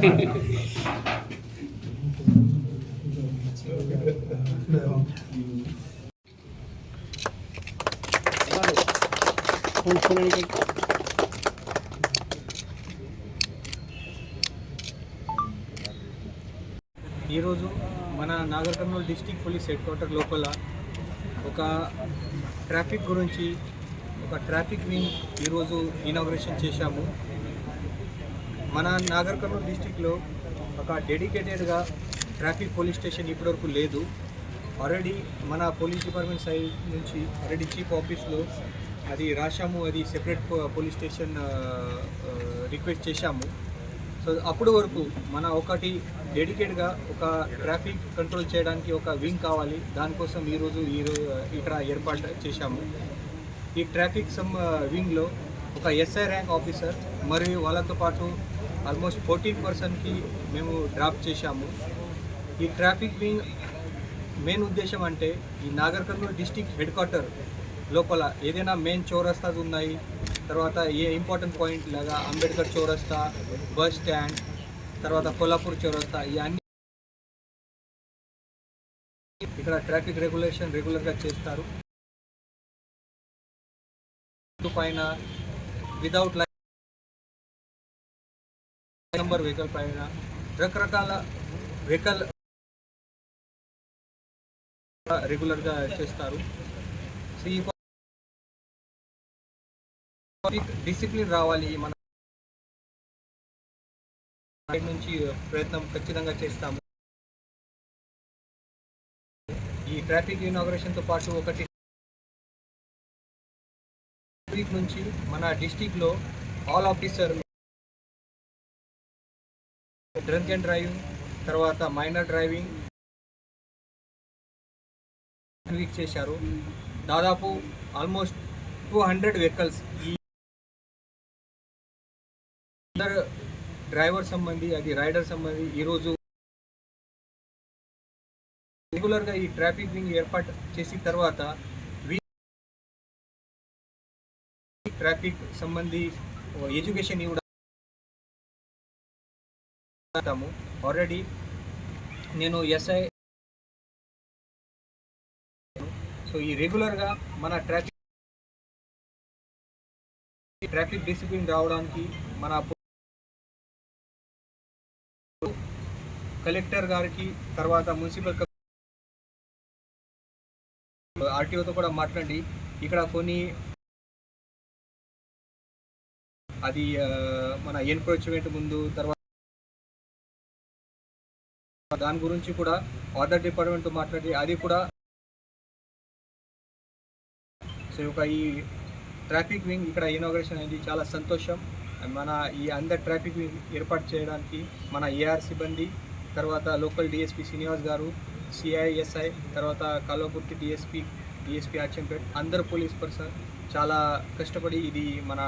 ఈరోజు మన Nagar Kurnool district police head quarter లోపల ఒక ట్రాఫిక్ గురించి ఒక ట్రాఫిక్ వింగ్ ఈరోజు ఇనాగ్రేషన్ చేశాము. మన నాగర్ కర్నూలు డిస్టిక్లో ఒక డెడికేటెడ్గా ట్రాఫిక్ పోలీస్ స్టేషన్ ఇప్పటివరకు లేదు. ఆల్రెడీ మన పోలీస్ డిపార్ట్మెంట్ సైడ్ నుంచి ఆల్రెడీ చీఫ్ ఆఫీస్లో అది రాశాము అది సెపరేట్ పోలీస్ స్టేషన్ రిక్వెస్ట్ చేశాము. సో అప్పటి వరకు మన ఒకటి డెడికేట్గా ఒక ట్రాఫిక్ కంట్రోల్ చేయడానికి ఒక వింగ్ కావాలి. దానికోసం ఈరోజు ఈరోజు ఇక్కడ ఏర్పాటు చేశాము. ఈ ట్రాఫిక్ సమ్ వింగ్లో ఒక ఎస్ఐ ర్యాంక్ ఆఫీసర్ మరియు వాళ్ళతో పాటు ఆల్మోస్ట్ ఫోర్టీన్ పర్సన్కి మేము డ్రాప్ చేశాము. ఈ ట్రాఫిక్ వింగ్ మెయిన్ ఉద్దేశం అంటే ఈ Nagar Kurnool district head quarter లోపల ఏదైనా మెయిన్ చౌరస్తాస్ ఉన్నాయి తర్వాత ఏ ఇంపార్టెంట్ పాయింట్ లాగా అంబేద్కర్ చౌరస్తా బస్ స్టాండ్ తర్వాత కొల్లాపూర్ చౌరస్తా ఇవన్నీ ఇక్కడ ట్రాఫిక్ రెగ్యులేషన్ రెగ్యులర్గా చేస్తారు. పైన విదౌట్ లైన్ నెంబర్ వెహికల్ పైన రకరకాల వెహికల్ రెగ్యులర్గా చేస్తారు. సో ఈ డిసిప్లిన్ రావాలి మన నుంచి ప్రయత్నం ఖచ్చితంగా చేస్తాము. ఈ ట్రాఫిక్ ఇనాగ్రేషన్తో పాటు ఒకటి వీక్ నుంచి మన డిస్టిక్లో all officer drink and driving తర్వాత మైనర్ డ్రైవింగ్. వీక్ చేశారు. దాదాపు ఆల్మోస్ట్ టూ హండ్రెడ్ వెహికల్స్ ఈ డ్రైవర్ సంబంధి అది రైడర్ సంబంధి ఈరోజు రెగ్యులర్గా ఈ ట్రాఫిక్ వింగ్ ఏర్పాటు చేసిన తర్వాత ట్రాఫిక్ సంబంధి ఎడ్యుకేషన్ ఇవ్వడం ఆల్రెడీ నేను ఎస్ఐ సో ఈ రెగ్యులర్గా మన ట్రాఫిక్ ట్రాఫిక్ డిసిప్లిన్ రావడానికి మన కలెక్టర్ గారికి తర్వాత మున్సిపల్ ఆర్టీఓతో కూడా మాట్లాడి ఇక్కడ కొన్ని అది మన ఎన్క్రోచ్మెంట్ ముందు తర్వాత దాని గురించి కూడా వాటర్ డిపార్ట్మెంట్ మాట్లాడి అది కూడా సో ఒక ఈ ట్రాఫిక్ వింగ్ ఇక్కడ ఇనాగ్రేషన్ అయింది. చాలా సంతోషం. మన ఈ అందర్ ట్రాఫిక్ వింగ్ ఏర్పాటు చేయడానికి మన ఏఆర్ సిబ్బంది తర్వాత లోకల్ డిఎస్పి శ్రీనివాస్ గారు సిఐఎస్ఐ తర్వాత కల్వకుర్తి డిఎస్పి డిఎస్పి అచ్చంపేట్ అందరు పోలీస్ పర్సన్ చాలా కష్టపడి ఇది మన